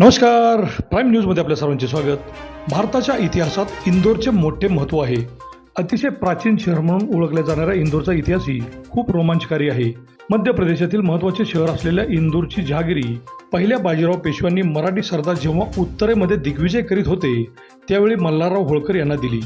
नमस्कार. प्राईम न्यूजमध्ये आपल्या सर्वांचे स्वागत. भारताच्या इतिहासात इंदोरचे मोठे महत्त्व आहे. अतिशय प्राचीन शहर म्हणून ओळखल्या जाणाऱ्या इंदोरचा इतिहासही खूप रोमांचकारी आहे. मध्य प्रदेशातील महत्त्वाचे शहर असलेल्या इंदोरची जहागिरी पहिल्या बाजीराव पेशव्यांनी मराठी सरदार जेव्हा उत्तरेमध्ये दिग्विजय करीत होते त्यावेळी मल्हारराव होळकर यांना दिली.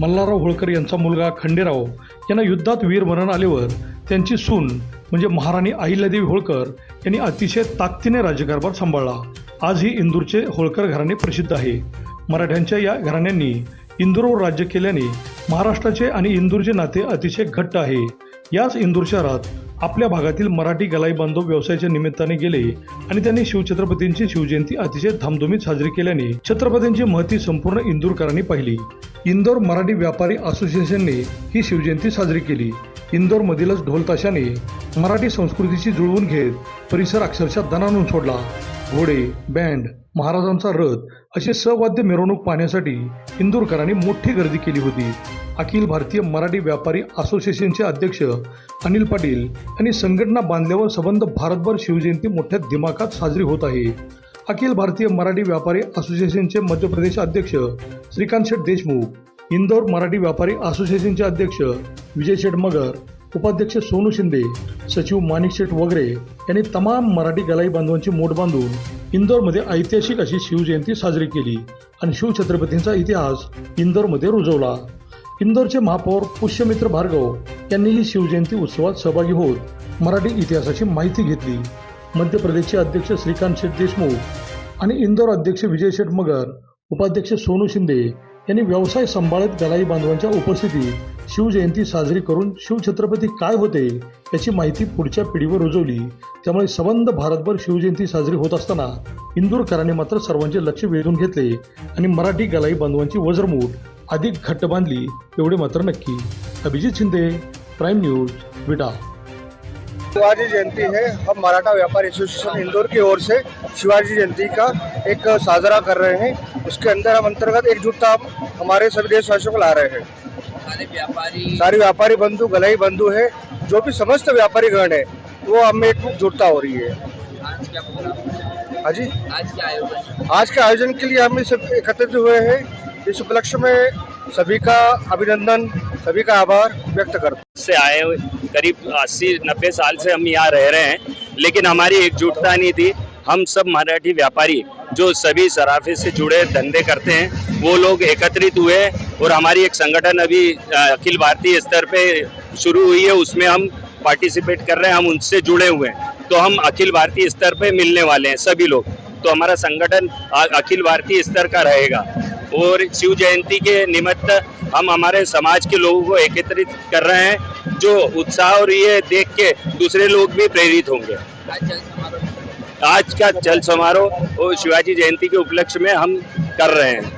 मल्हारराव होळकर यांचा मुलगा खंडेराव यांना युद्धात वीर मरण आल्यावर त्यांची सून म्हणजे महाराणी अहिल्यादेवी होळकर यांनी अतिशय ताकदीने राज्यकारभार सांभाळला. आजही इंदूरचे होळकर घराणे प्रसिद्ध आहे. मराठ्यांच्या या घराण्यांनी इंदूरवर राज्य केल्याने महाराष्ट्राचे आणि इंदूरचे नाते अतिशय घट्ट आहे. याच इंदूर शहरात आपल्या भागातील मराठी गलाई बांधव व्यवसायाच्या निमित्ताने गेले आणि त्यांनी शिवछत्रपतींची शिवजयंती अतिशय धामधुमीत साजरी केल्याने छत्रपतींची महती संपूर्ण इंदूरकरांनी पाहिली. इंदोर मराठी व्यापारी असोसिएशनने ही शिवजयंती साजरी केली. इंदोरमधीलच ढोलताशाने मराठी संस्कृतीची जुळवून घेत परिसर अक्षरशः दणानून सोडला. घोडे बँड महाराजांचा रथ असे सवाद्य मिरवणूक पाहण्यासाठी इंदूरकरांनी मोठी गर्दी केली होती. अखिल भारतीय मराठी व्यापारी असोसिएशनचे अध्यक्ष अनिल पाटील यांनी संघटना बांधल्यावर संबंध भारतभर शिवजयंती मोठ्या दिमाखात साजरी होत आहे. अखिल भारतीय मराठी व्यापारी असोसिएशनचे मध्य प्रदेश अध्यक्ष श्रीकांत शेठ देशमुख इंदौर मराठी व्यापारी असोसिएशनचे अध्यक्ष विजय शेठ मगर उपाध्यक्ष सोनू शिंदे सचिव माणिक शेठ वगैरे यांनी तमाम मराठी गलाई बांधवांची मोठ बांधून इंदोरमध्ये ऐतिहासिक अशी शिवजयंती साजरी केली आणि शिवछत्रपतींचा इतिहास इंदोरमध्ये रुजवला. इंदोरचे महापौर पुष्यमित्र भार्गव यांनीही शिवजयंती उत्सवात सहभागी होत मराठी इतिहासाची माहिती घेतली. मध्य प्रदेशचे अध्यक्ष श्रीकांत शेठ देशमुख आणि इंदोर अध्यक्ष विजय शेठ मगर उपाध्यक्ष सोनू शिंदे यांनी व्यवसाय सांभाळत गलाई बांधवांच्या उपस्थितीत शिवजयंती साजरी करून शिवछत्रपती काय होते याची माहिती पुढच्या पिढीवर रुजवली. त्यामुळे संबंध भारतभर शिवजयंती साजरी होत असताना इंदूरकरांनी मात्र सर्वांचे लक्ष वेधून घेतले आणि मराठी गलाई बांधवांची वज्रमूठ अधिक घट्ट बांधली एवढे मात्र नक्की. Abhijit Shinde prime news Vita. Shivaji Jayanti है हम मराठा व्यापार एसोसिएशन इंदौर की ओर से शिवाजी जयंती का एक साजरा कर रहे हैं। उसके अंदर हम अंतर्गत एकजुटता हमारे सभी देशवासियों को ला रहे हैं। सारे व्यापारी सारे व्यापारी बंधु गलाई बंधु है। जो भी समस्त व्यापारी गण है वो हमें एक जुटता हो रही है। आज क्या हाँ? जी। आज क्या आयोजन? आज के आयोजन के लिए हम सब एकत्रित हुए हैं। इस उपलक्ष्य में सभी का अभिनंदन सभी का आभार व्यक्त करते से आए हुए करीब 80 नब्बे साल से हम यहाँ रह रहे हैं लेकिन हमारी एकजुटता नहीं थी। हम सब मराठी व्यापारी जो सभी सराफे से जुड़े धंधे करते हैं वो लोग एकत्रित हुए और हमारी एक संगठन अभी अखिल भारतीय स्तर पे शुरू हुई है, उसमें हम पार्टिसिपेट कर रहे हैं, हम उनसे जुड़े हुए हैं। तो हम अखिल भारतीय स्तर पे मिलने वाले हैं, सभी लोग। तो हमारा संगठन अखिल भारतीय स्तर का रहेगा। और शिव जयंती के निमित्त हम हमारे समाज के लोगों को एकत्रित कर रहे हैं, जो उत्साह और ये देख के दूसरे लोग भी प्रेरित होंगे। आज का जल समारोह वो शिवाजी जयंती के उपलक्ष्य में हम कर रहे हैं।